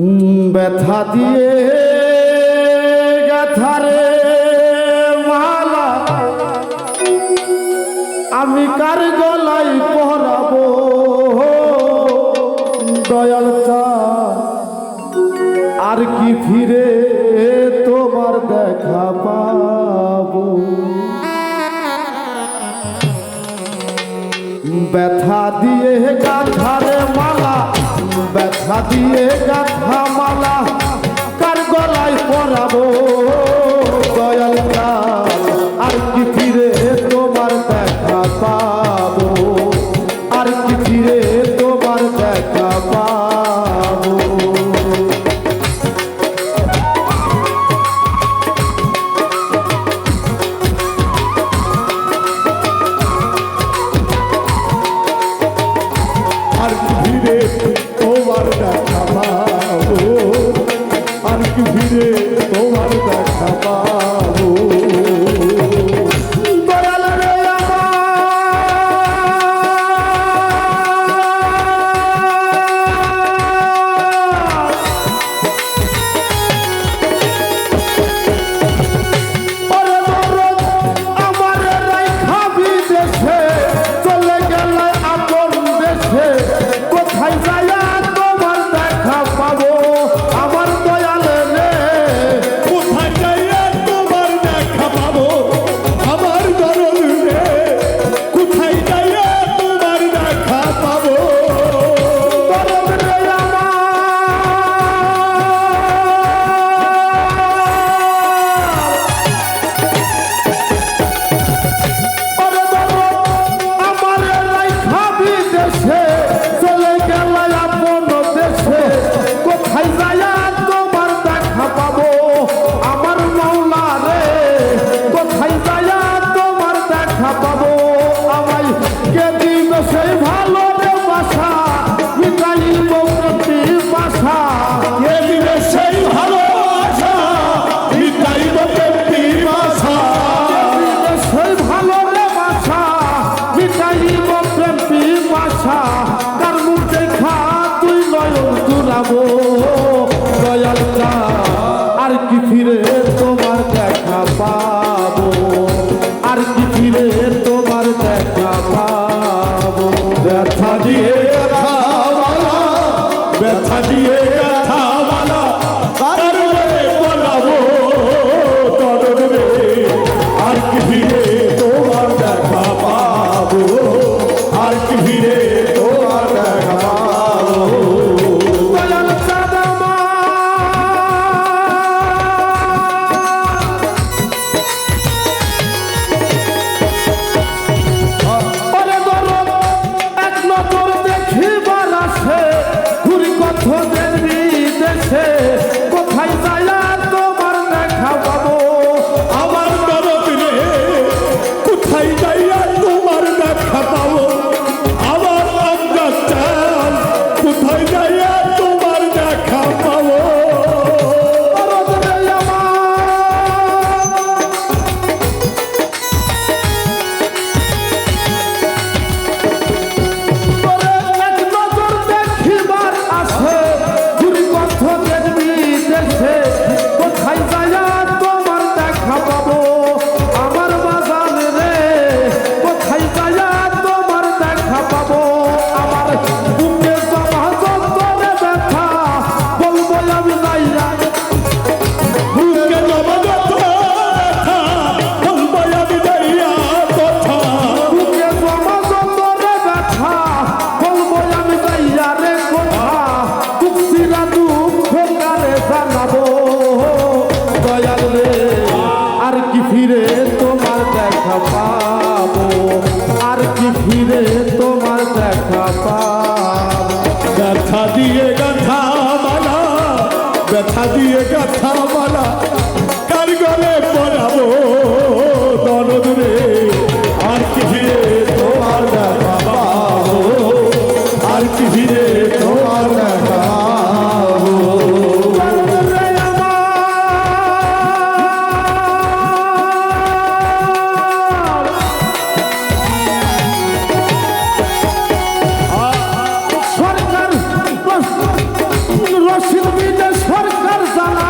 ব্যথা দিয়ে গাথারে মালা। আমি কার গলাই পহরাবো দয়ালতা আর কি ফিরে তোমার দেখা পাবো? ব্যথা দিয়ে গাথারে সাজিয়ে গাথা মালা Oh দিয়ে গাথা মালা ব্যথা দিয়ে গাথা মালা। শিল্পীদের সরকার জানা